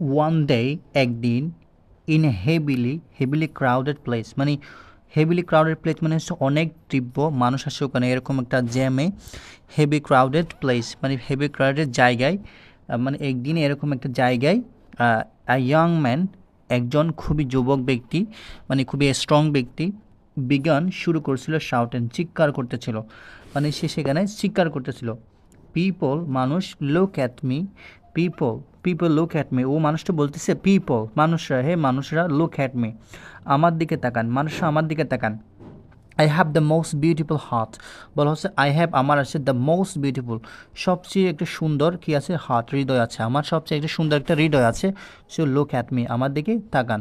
One day একদিন in heavily heavily crowded place মানে heavily crowded place মানে হচ্ছে অনেক তীব্র মানুষ আসে ওখানে, এরকম একটা জ্যামে হেভি ক্রাউডেড প্লেস মানে হেভি ক্রাউডেড জায়গায় মানে একদিন এরকম একটা জায়গায় আ ইয়াং ম্যান একজন খুবই যুবক ব্যক্তি মানে খুবই স্ট্রং ব্যক্তি বিজ্ঞান শুরু করছিল শাউটেন চিৎকার করতেছিল। মানে সে সেখানে চিৎকার করতেছিল। পিপল মানুষ look at me people people look at me ও মানুষটা বলতেছে পিপল মানুষরা, হে মানুষরা লুক অ্যাট মি আমার দিকে তাকান, মানুষরা আমার দিকে তাকান। I have the most beautiful heart বলা হচ্ছে আই হ্যাভ আমার আছে দ্য মোস্ট বিউটিফুল সবচেয়ে একটা সুন্দর কি আছে? হার্ট হৃদয় আছে। আমার সবচেয়ে একটা সুন্দর একটা হৃদয় আছে। সো লুক অ্যাট মি আমার দিকে তাকান।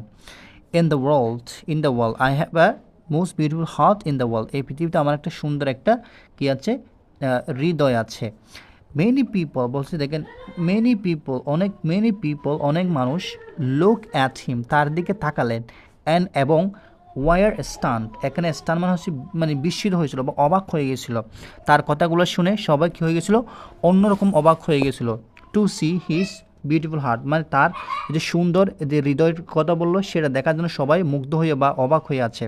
In the world in the world I have a most beautiful heart in the world এই পৃথিবীতে আমার একটা সুন্দর একটা কি আছে? হৃদয় আছে। মেনি পিপল বলছে দেখেন মেনি পিপল অনেক মেনি পিপল অনেক মানুষ লুক অ্যাট হিম তার দিকে তাকালেন অ্যান্ড এবং ওয়ার স্টান্ট এখানে স্টান মানে হচ্ছে মানে বিস্মিত হয়েছিল বা অবাক হয়ে গেছিল। তার কথাগুলো শুনে সবাই কী হয়ে গেছিল? অন্যরকম অবাক হয়ে গেছিল। To see his beautiful heart মানে তার যে সুন্দর যে হৃদয়ের কথা বলল, সেটা দেখার জন্য সবাই মুগ্ধ হয়ে বা অবাক হয়ে আছে।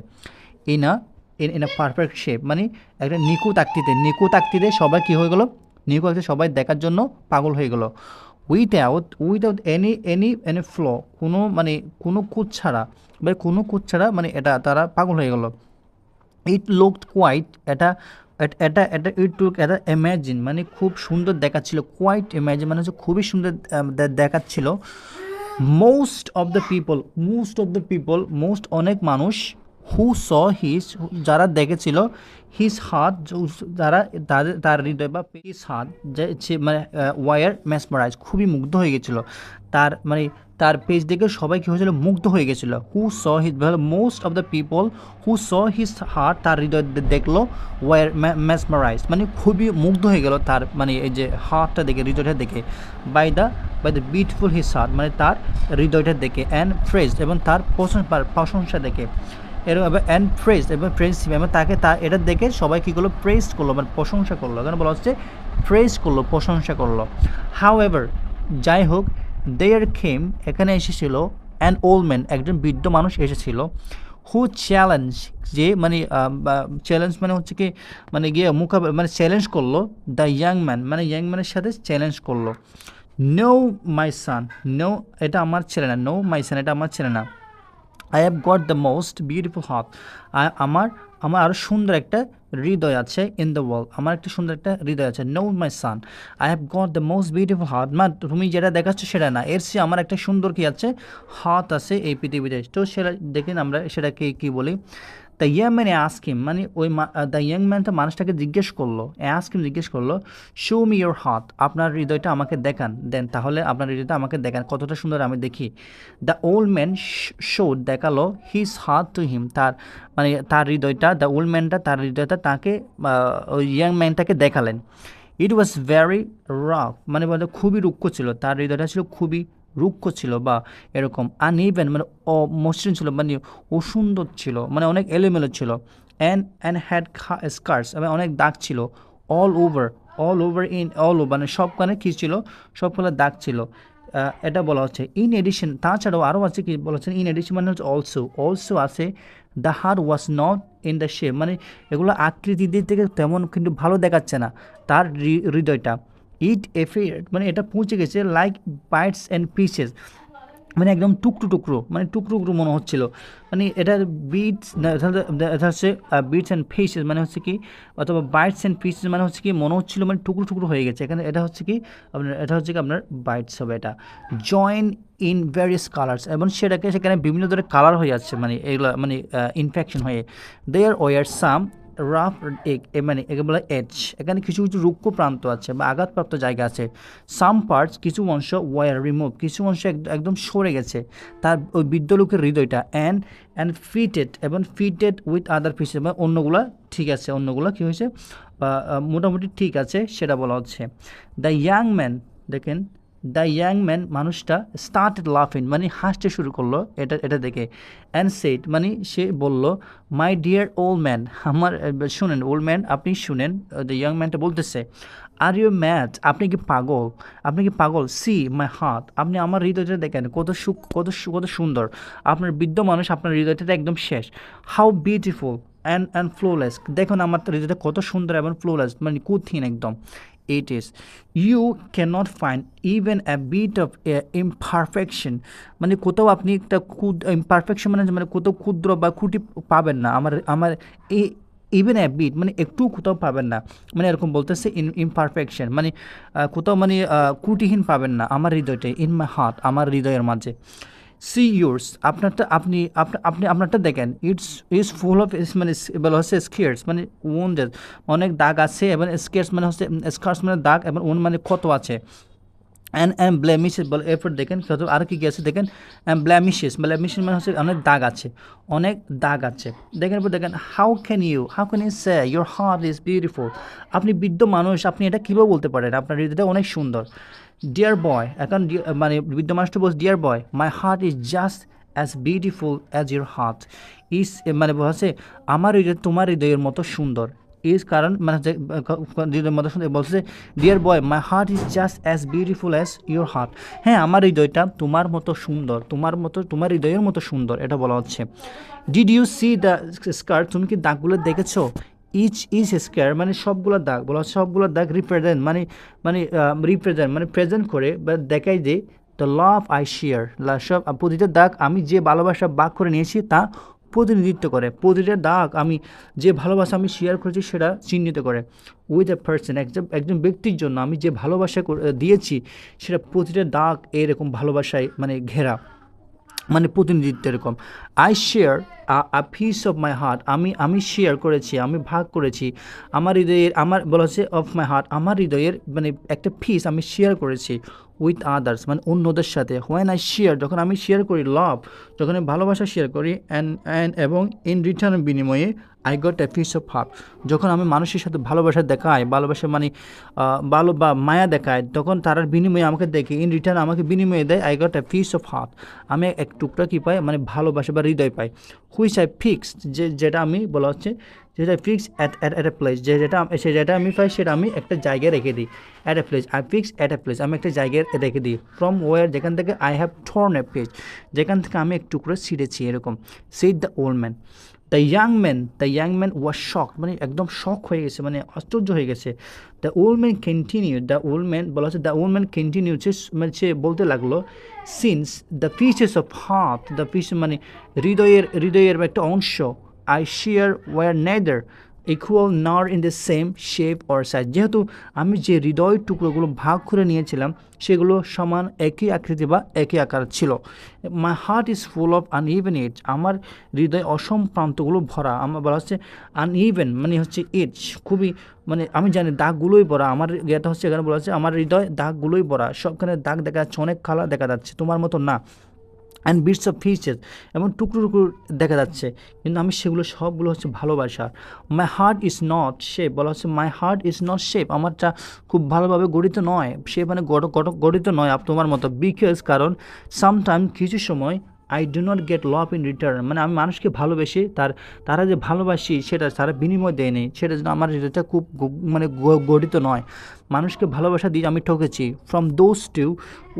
In a in in perfect shape মানে একটা নিকুত আকৃতিতে নিকুত আকৃতিতে সবাই কী হয়ে গেলো? নিকুত আকৃতি সবাই দেখার জন্য পাগল হয়ে গেলো। Without without any any any flow কোনো মানে কোনো কুচ ছাড়া, বা কোনো কুচ ছাড়া মানে এটা তারা পাগল হয়ে গেলো। ইট লুকড কোয়াইট এটা এট- এটা ইট লুক এটা ইম্যাজিন মানে খুব সুন্দর দেখাচ্ছিল। কোয়াইট ইম্যাজিন মানে হচ্ছে খুবই সুন্দর দেখাচ্ছিল। Most of the people most of the people most অনেক মানুষ হু স হিস যারা দেখেছিল হিস হাত যারা, তাদের, তার হৃদয় বা হিস হাত যে মানে ওয়ার ম্যাসমারাইজ খুবই মুগ্ধ হয়ে গেছিল। তার মানে তার পেজ দেখে সবাই কী হয়েছিল? মুগ্ধ হয়ে গেছিল। Who saw his most of the people who saw his heart তার হৃদয় দেখল ওয়ার ম্যাসমারাইজ মানে খুবই মুগ্ধ হয়ে গেল তার মানে এই যে হার্টটা দেখে, হৃদয়টা দেখে। By the by the beautiful his heart মানে তার হৃদয়টা দেখে। অ্যান্ড ফ্রেজ এবং তার প্রশংসা দেখে। এরকম অ্যান্ড প্রেস এবং প্রেস এবং তাকে তা এটা দেখে সবাই কী করল? প্রেস করল মানে প্রশংসা করল। এখানে বলা হচ্ছে প্রেস করল, প্রশংসা করল। হাউ এভার যাই হোক দেয়ার খেম এখানে এসেছিল অ্যান ওল্ড ম্যান একজন বৃদ্ধ মানুষ এসেছিল হু চ্যালেঞ্জ যে মানে চ্যালেঞ্জ মানে হচ্ছে কি মানে গিয়ে মোকাবেলা মানে চ্যালেঞ্জ করল দ্য ইয়াং ম্যান মানে ইয়াং ম্যানের সাথে চ্যালেঞ্জ করল। নো মাই সান নো এটা আমার ছেলে না নো মাই সান এটা আমার ছেলে না। I have got the most beautiful heart আমার আমার আরও সুন্দর একটা হৃদয় আছে ইন দ্য ওয়ার্ল্ড আমার একটা সুন্দর একটা হৃদয় আছে no my son I have got the most beautiful heart মা, তুমি যেটা দেখাচ্ছ সেটা না। এর চেয়ে আমার একটা সুন্দর কী আছে? হাত আছে এই পৃথিবীতে। তো সেটা, দেখেন আমরা সেটাকে কী বলি? দ্য ইয়াং ম্যান আস্কিম মানে ওই দ্য ইয়াং ম্যানটা মানুষটাকে জিজ্ঞেস করল আস্কিম জিজ্ঞেস করল শো মি ইয়োর হাত আপনার হৃদয়টা আমাকে দেখান, দেন তাহলে আপনার হৃদয়টা আমাকে দেখান, কতটা সুন্দর আমি দেখি। দ্য ওল্ড ম্যান শো দেখাল হিজ হাত টু হিম তার মানে তার হৃদয়টা দ্য ওল্ড ম্যানটা তার হৃদয়টা তাকে ওই ইয়াং ম্যানটাকে দেখালেন। ইট ওয়াজ ভেরি রাফ মানে বলতে খুবই রুক্ষ ছিল, তার হৃদয়টা ছিল খুবই রুক্ষ ছিল বা এরকম আনইভেন মানে অমসৃণ ছিল মানে অসুন্দর ছিল মানে অনেক এলোমেলো ছিল অ্যান্ড অ্যান্ড হ্যাড স্কার্স এবং অনেক দাগ ছিল all over all over in all over মানে সবখানে কী ছিল? সবখানে দাগ ছিল। এটা বলা হচ্ছে ইন এডিশন তাছাড়াও আরও আছে কি বলা হচ্ছে? ইন এডিশন মানে হচ্ছে অলসো অলসো আছে the her was not in the shape মানে এগুলো আকৃতি দিক থেকে তেমন কিন্তু ভালো দেখাচ্ছে না, তার হৃদয়টা। ইট এফেয়ার্ড মানে এটা পৌঁছে গেছে লাইক বাইটস অ্যান্ড পিসেস মানে একদম টুকরো টুকরো মানে টুকরো টুকরো মনে হচ্ছিল। মানে এটার বিটস এটা হচ্ছে বিটস অ্যান্ড ফেসেস মানে হচ্ছে কি, অথবা বাইটস অ্যান্ড পিসেস মানে হচ্ছে কি, মনে হচ্ছিল মানে টুকরো টুকরো হয়ে গেছে। এখানে এটা হচ্ছে কি, আপনার, এটা হচ্ছে কি আপনার বাইটস হবে এটা। জয়েন ইন ভ্যারিয়াস কালার্স এবং সেটাকে সেখানে বিভিন্ন ধরনের কালার হয়ে যাচ্ছে মানে এগুলো মানে ইনফেকশন হয়ে। They are were some rough egg মানে একে বলে এজ এখানে কিছু কিছু রুক্ষ প্রান্ত আছে বা আঘাতপ্রাপ্ত জায়গা আছে। সাম পার্টস কিছু অংশ ওয়ার রিমুভ কিছু অংশ একদম সরে গেছে। তার ওই বৃদ্ধ লোকের হৃদয়টা। অ্যান্ড অ্যান্ড ফিটেড এবং ফিটেড উইথ আদার পিসেস এবং অন্যগুলো ঠিক আছে, অন্যগুলো কী হয়েছে? বা মোটামুটি ঠিক আছে, সেটা বলা হচ্ছে। দ্য ইয়াং ম্যান দেখেন দ্য ইয়াং ম্যান মানুষটা স্টার্টেড লাফিং মানে হাসতে শুরু করল এটা এটা দেখে। অ্যান্ড সেট মানে সে বলল মাই ডিয়ার ওল্ড ম্যান আমার, শুনেন ওল্ড ম্যান আপনি শুনেন দ্য ইয়াং ম্যানটা বলতেছে আর ইউ ম্যাট আপনি কি পাগল? আপনি কি পাগল? সি মাই হাত আপনি আমার হৃদয়টা দেখেন, কত সুখ কত কত সুন্দর। আপনার বৃদ্ধ মানুষ আপনার হৃদয়টা একদম শেষ। How beautiful and and flawless দেখুন আমার হৃদয়টা কত সুন্দর এবং ফ্লোলেস মানে কুথিন একদম। It is. You cannot find even a bit of uh, imperfection. মানে কোথাও আপনি একটা ইমপারফেকশন মানে মানে কোথাও ক্ষুদ্র বা খুঁটি পাবেন না। আমার আমার এই ইভেন অ্যা বিট মানে একটু কোথাও পাবেন না। মানে এরকম বলতেছে ইন ইমপারফেকশন মানে কোথাও মানে ত্রুটিহীন পাবেন না। আমার হৃদয়টা ইন মাই হার্ট আমার হৃদয়ের মাঝে। সি ইউর্স আপনারটা আপনি আপনি আপনারটা দেখেন। ইটস ইজ ফুল অফ মানে বলা হচ্ছে স্কেয়ার্স মানে ওন অনেক দাগ আছে এবং স্কেয়ার্স মানে হচ্ছে স্কার্স মানে দাগ এবং ওন মানে ক্ষত আছে। অ্যান্ড অ্যান্ড ব্ল্যামিশেস বলে এরপর দেখেন কত আর কি কি আছে দেখেন? অ্যান্ড ব্ল্যামিশেস ব্ল্যামিশেস মানে হচ্ছে অনেক দাগ আছে, অনেক দাগ আছে। দেখেন এরপর দেখেন how can you how can you say your heart is beautiful আপনি বৃদ্ধ মানুষ, আপনি এটা কীভাবে বলতে পারেন? আপনার হৃদয়টা অনেক সুন্দর। ডিয়ার বয় এখন মানে বৃদ্ধ মানুষটা বলছে dear boy my heart is just as beautiful as your heart is মানে বলছে আমার হৃদয় তোমার হৃদয়ের মতো সুন্দর। ইজ কারণ মানে হৃদয়ের মতো সুন্দর বলছে dear boy my heart is just as beautiful as your heart হ্যাঁ আমার হৃদয়টা তোমার মতো সুন্দর, তোমার মতো, তোমার হৃদয়ের মতো সুন্দর, এটা বলা হচ্ছে। Did you see the scar তুমি কি দাগগুলো দেখেছ? ইচ ইচ স্কোয়ার মানে সবগুলো দাগ, বলা হচ্ছে সবগুলো দাগ রিপ্রেজেন্ট মানে মানে রিপ্রেজেন্ট মানে প্রেজেন্ট করে বা দেখাই যে দ্য লাভ আই শেয়ার সব প্রতিটা দাগ আমি যে ভালোবাসা বাক করে নিয়েছি তা প্রতিনিধিত্ব করে। প্রতিটা দাগ আমি, যে ভালোবাসা আমি শেয়ার করেছি সেটা চিহ্নিত করে। উইথ এ পার্সন একজন একজন ব্যক্তির জন্য আমি যে ভালোবাসা দিয়েছি, সেটা প্রতিটা দাগ এরকম ভালোবাসায় মানে ঘেরা মানে প্রতিনিধিত্ব এরকম। I share a piece of my heart আমি আমি শেয়ার করেছি, আমি ভাগ করেছি। আমার হৃদয়ের, আমার, বলা হচ্ছে অফ মাই হার্ট আমার হৃদয়ের মানে একটা ফিস আমি শেয়ার করেছি। উইথ আদার্স মানে অন্যদের সাথে। হোয়েন আই শেয়ার যখন আমি শেয়ার করি লাভ যখন আমি ভালোবাসা শেয়ার করি অ্যান্ড অ্যান্ড এবং ইন রিটার্ন বিনিময়ে I got a piece of heart যখন আমি মানুষের সাথে ভালোবাসা দেখাই, ভালোবাসা মানে ভালো বা মায়া দেখায় তখন তার বিনিময়ে আমাকে দেখে ইন রিটার্ন আমাকে বিনিময়ে দেয় I got a piece of heart আমি এক টুকরা কী পাই? মানে ভালোবাসা বা হৃদয় পাই। হুইচ আই ফিক্সড যে, যেটা আমি, বলা হচ্ছে, যেটা fix at at at a place যে, যেটা, সে যেটা আমি পাই, সেটা আমি একটা জায়গায় রেখে দিই। At a place I fix at a place আমি একটা জায়গায় রেখে দিই। ফ্রম ওয়ার যেখান থেকে I have torn a page যেখান থেকে আমি এক টুকরো ছিঁড়েছি, এরকম। Said the old man the young man the young man was shock মানে একদম শক হয়ে গেছে মানে আশ্চর্য হয়ে গেছে। The old man continue the old man বলা হচ্ছে দ্য ওল্ড ম্যান কন্টিনিউ মানে সে বলতে লাগল since the pieces of heart the piece মানে হৃদয়ের হৃদয়ের একটা অংশ I share were neither equal nor in the same shape or size যেহেতু আমি যে হৃদয় টুকরোগুলো ভাগ করে নিয়েছিলাম, সেগুলো সমান একই আকৃতি বা একই আকার ছিল। My heart is full of uneven it আমার হৃদয় অসম প্রান্তগুলো ভরা। আমার বলা হচ্ছে আনইভেন মানে হচ্ছে ইটস খুবই মানে আমি জানি দাগগুলোই ভরা। আমার ইয়েটা হচ্ছে এখানে বলা হচ্ছে, আমার হৃদয় দাগগুলোই ভরা। সবখানে দাগ দেখা যাচ্ছে, অনেক খালা দেখা যাচ্ছে। তোমার মতো না। অ্যান্ড বিটস অফ ফিচেস এবং টুকরো টুকরো দেখা যাচ্ছে। কিন্তু আমি সেগুলো সবগুলো হচ্ছে ভালোবাসার my heart is not shape বলা হচ্ছে my heart is not shape আমারটা খুব ভালোভাবে গঠিত নয়। সে মানে গঠিত নয়, তোমার মতো। বিকজ কারণ সামটাইম কিছু সময় I do not get love in return মানে আমি মানুষকে ভালোবেসে তার, তারা যে ভালোবাসি সেটা তারা বিনিময় দেয়নি সেটা যেন আমার হৃদয়টা খুব মানে গঠিত নয়। মানুষকে ভালোবাসা দিয়ে আমি ঠকেছি। ফ্রম দোজ টু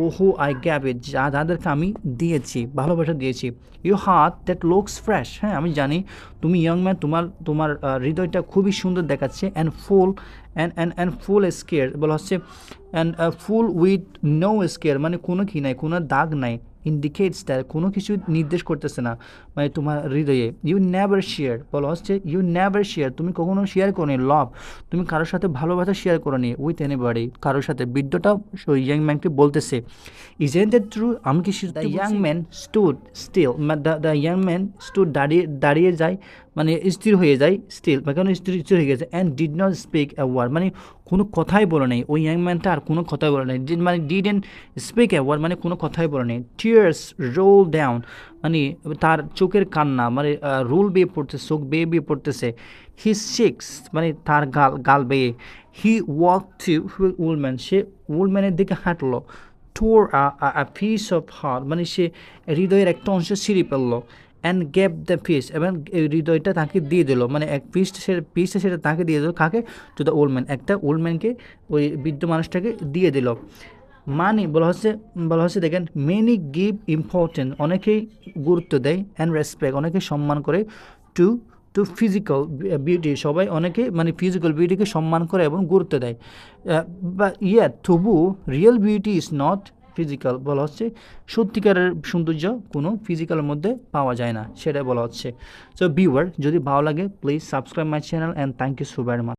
ও হু আই গ্যাভ ইট যা, যাদেরকে আমি দিয়েছি, ভালোবাসা দিয়েছি। You heart that looks fresh হ্যাঁ আমি জানি তুমি ইয়ং ম্যান তোমার তোমার হৃদয়টা খুবই সুন্দর দেখাচ্ছে। And full and and and full scare বলা হচ্ছে and full with no scare মানে কোনো কি নাই, কোনো দাগ নাই। ইন্ডিকেটস দ্যাট কোনো কিছু নির্দেশ করতেছে না। মানে তোমার হৃদয়ে ইউ নেভার শেয়ার বলা হচ্ছে ইউ নেভার শেয়ার তুমি কখনো শেয়ার করো নি লভ তুমি কারোর সাথে ভালোবাসা শেয়ার করো নি উইথ এনিবডি কারোর সাথে বৃদ্ধটাও ওই ইয়াং ম্যানকে বলতেছে। ইজ এন দ্যাট ট্রু আমি কি the young man stood still the young man stood দাঁড়িয়ে দাঁড়িয়ে যায় মানে স্থির হয়ে যায় স্টিল বা কেন স্থির স্থির হয়ে গেছে and did not speak a word মানে কোনো কথাই বলে নেই। ওই ইয়াং ম্যানটা আর কোনো কথাই বলে নেই। Did- মানে did not speak a word মানে কোনো কথাই বলে নেই। টিয়ার্স রোল ডাউন মানে তার চোখের কান্না মানে রোল বেয়ে পড়তেছে, চোখ বেয়ে বেয়ে পড়তেছে। হি সিক্স মানে তার গাল গাল বেয়ে। হি ওয়াক টু উলম্যান সে উলম্যানের দিকে হাঁটলো টোর আ পিস অফ হার্ট মানে সে হৃদয়ের একটা অংশ ছিঁড়ে ফেলল। অ্যান্ড গেভ দ্য পিস এবং হৃদয়টা তাকে দিয়ে দিল। মানে এক পিসটা সে পিসটা সেটা তাকে দিয়ে দিল, কাকে? টু দ্য ওল্ড ম্যান একটা ওল্ড ম্যানকে ওই বৃদ্ধ মানুষটাকে দিয়ে দিল। মানি বলা হচ্ছে বলা হচ্ছে দেখেন মেনি গিভ ইম্পর্টেন্ট অনেকেই গুরুত্ব দেয় অ্যান্ড রেসপেক্ট অনেকে সম্মান করে টু টু ফিজিক্যাল বিউটি সবাই অনেকে মানে ফিজিক্যাল বিউটিকে সম্মান করে এবং গুরুত্ব দেয়। বা ইয়া তবু real beauty is not physical বলা হচ্ছে, সত্যিকারের সৌন্দর্য কোনো ফিজিক্যালের মধ্যে পাওয়া যায় না, সেটাই বলা হচ্ছে। সো ভিউয়ার যদি ভালো লাগে please subscribe my channel and thank you so very much